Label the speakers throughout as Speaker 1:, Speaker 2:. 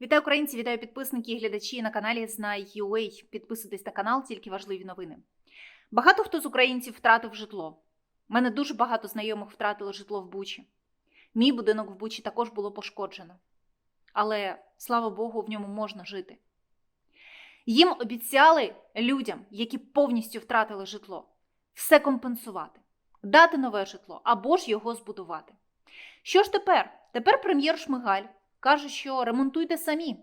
Speaker 1: Вітаю українці, вітаю підписники і глядачі на каналі Знай.UA. Підписуйтесь на канал, тільки важливі новини. Багато хто з українців втратив житло. У мене дуже багато знайомих втратили житло в Бучі. Мій будинок в Бучі також було пошкоджено. Але слава Богу, в ньому можна жити. Їм обіцяли людям, які повністю втратили житло, все компенсувати, дати нове житло або ж його збудувати. Що ж тепер? Тепер прем'єр Шмигаль каже, що ремонтуйте самі,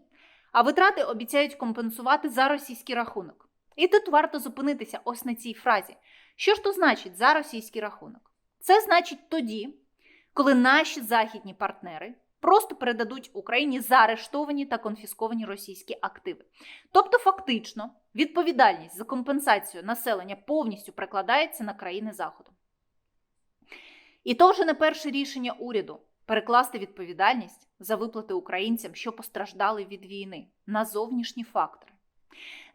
Speaker 1: а витрати обіцяють компенсувати за російський рахунок. І тут варто зупинитися ось на цій фразі. Що ж то значить за російський рахунок? Це значить тоді, коли наші західні партнери просто передадуть Україні заарештовані та конфісковані російські активи. Тобто, фактично, відповідальність за компенсацію населення повністю прикладається на країни Заходу. І то вже не перше рішення уряду перекласти відповідальність за виплати українцям, що постраждали від війни, на зовнішні фактори.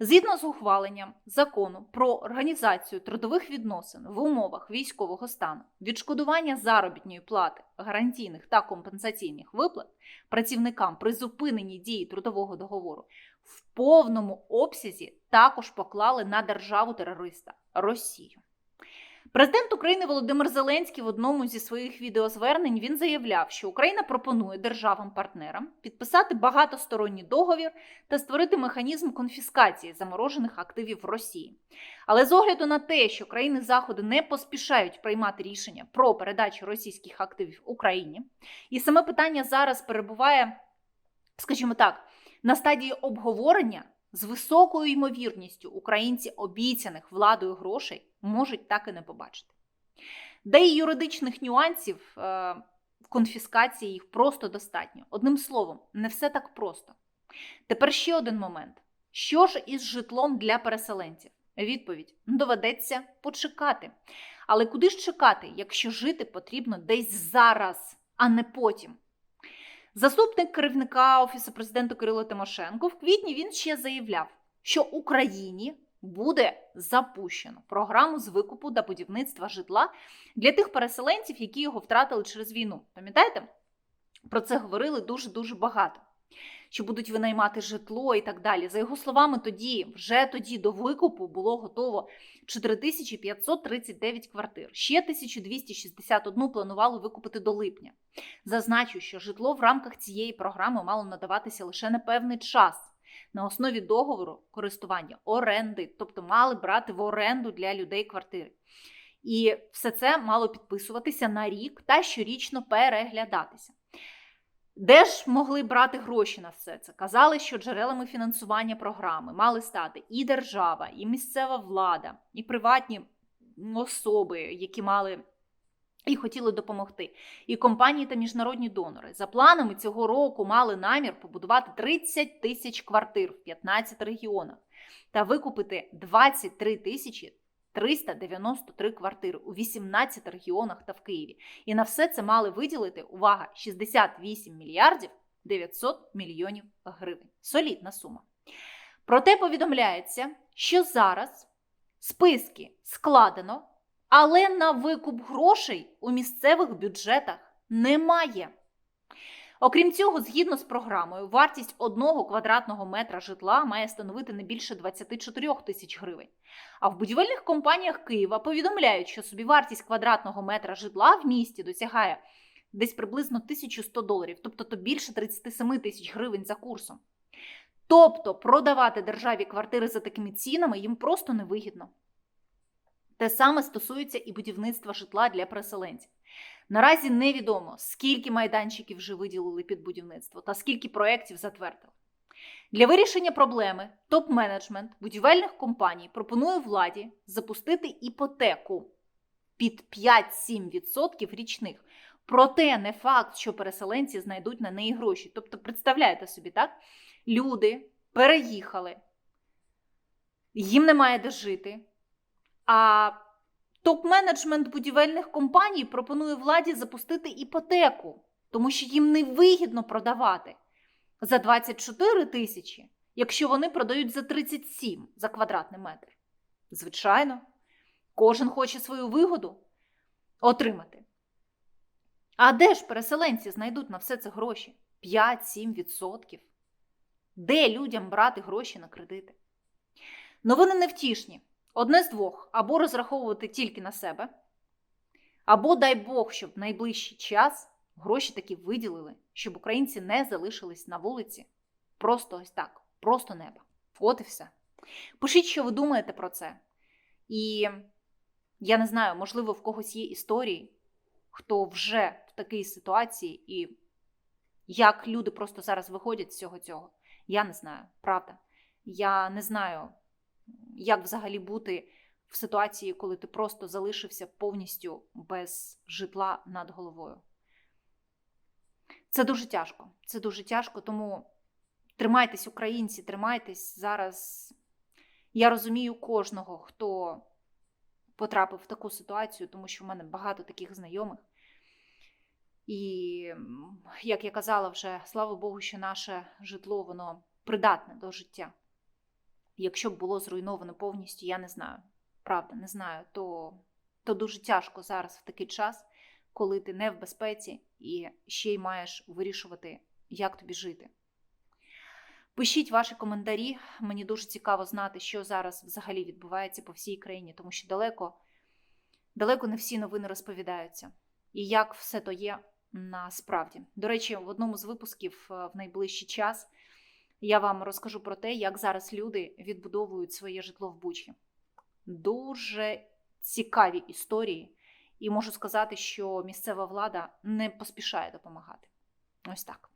Speaker 1: Згідно з ухваленням закону про організацію трудових відносин в умовах військового стану, відшкодування заробітної плати, гарантійних та компенсаційних виплат працівникам при зупиненні дії трудового договору в повному обсязі також поклали на державу терориста Росію. Президент України Володимир Зеленський в одному зі своїх відеозвернень він заявляв, що Україна пропонує державам-партнерам підписати багатосторонній договір та створити механізм конфіскації заморожених активів Росії. Але з огляду на те, що країни Заходу не поспішають приймати рішення про передачу російських активів Україні, і саме питання зараз перебуває, скажімо так, на стадії обговорення. З високою ймовірністю українці обіцяних владою грошей можуть так і не побачити. Де і юридичних нюансів е, в конфіскації їх просто достатньо. Одним словом, не все так просто. Тепер ще один момент: що ж із житлом для переселенців? Відповідь доведеться почекати. Але куди ж чекати, якщо жити потрібно десь зараз, а не потім? Заступник керівника Офісу президента Кирило Тимошенко в квітні він ще заявляв, що Україні буде запущено програму з викупу та будівництва житла для тих переселенців, які його втратили через війну. Пам'ятаєте? Про це говорили дуже-дуже багато. Що будуть винаймати житло і так далі. За його словами, тоді, вже тоді до викупу було готово 4539 квартир. Ще 1261 планували викупити до липня. Зазначу, що житло в рамках цієї програми мало надаватися лише на певний час на основі договору користування оренди, тобто мали брати в оренду для людей квартири. І все це мало підписуватися на рік та щорічно переглядатися. Де ж могли брати гроші на все це? Казали, що джерелами фінансування програми мали стати і держава, і місцева влада, і приватні особи, які мали і хотіли допомогти. І компанії та міжнародні донори. За планами цього року мали намір побудувати 30 тисяч квартир в 15 регіонах та викупити 23 тисячі 393 квартири у 18 регіонах та в Києві. І на все це мали виділити увага 68 мільярдів 900 мільйонів гривень. Солідна сума. Проте повідомляється, що зараз списки складено, але на викуп грошей у місцевих бюджетах немає. Окрім цього, згідно з програмою, вартість одного квадратного метра житла має становити не більше 24 тисяч гривень. А в будівельних компаніях Києва повідомляють, що собівартість квадратного метра житла в місті досягає десь приблизно 1100 доларів, тобто то більше 37 тисяч гривень за курсом. Тобто продавати державі квартири за такими цінами їм просто невигідно. Те саме стосується і будівництва житла для переселенців. Наразі невідомо, скільки майданчиків вже виділили під будівництво та скільки проєктів затвердили. Для вирішення проблеми топ-менеджмент будівельних компаній пропонує владі запустити іпотеку під 5-7% річних. Проте не факт, що переселенці знайдуть на неї гроші. Тобто, представляєте собі, так? Люди переїхали, їм немає де жити. А топ-менеджмент будівельних компаній пропонує владі запустити іпотеку, тому що їм невигідно продавати за 24 тисячі, якщо вони продають за 37 за квадратний метр. Звичайно, кожен хоче свою вигоду отримати. А де ж переселенці знайдуть на все це гроші? 5-7%. Де людям брати гроші на кредити? Новини невтішні. Одне з двох: або розраховувати тільки на себе, або дай Бог, щоб в найближчий час гроші таки виділили, щоб українці не залишились на вулиці. Просто ось так, просто неба. От і все. Пишіть, що ви думаєте про це. І я не знаю, можливо, в когось є історії, хто вже в такій ситуації, і як люди просто зараз виходять з цього цього. Я не знаю, правда. Я не знаю, як взагалі бути в ситуації, коли ти просто залишився повністю без житла над головою. Це дуже тяжко. Це дуже тяжко, тому тримайтесь, українці, тримайтесь зараз. Я розумію кожного, хто потрапив в таку ситуацію, тому що в мене багато таких знайомих. І, як я казала вже, слава Богу, що наше житло воно придатне до життя. Якщо б було зруйновано повністю, я не знаю. Правда, не знаю, то, то дуже тяжко зараз в такий час, коли ти не в безпеці і ще й маєш вирішувати, як тобі жити. Пишіть ваші коментарі. Мені дуже цікаво знати, що зараз взагалі відбувається по всій країні, тому що далеко, далеко не всі новини розповідаються. І як все то є насправді. До речі, в одному з випусків е, в найближчий час я вам розкажу про те, як зараз люди відбудовують своє житло в Бучі. Дуже цікаві історії, і можу сказати, що місцева влада не поспішає допомагати. Ось так.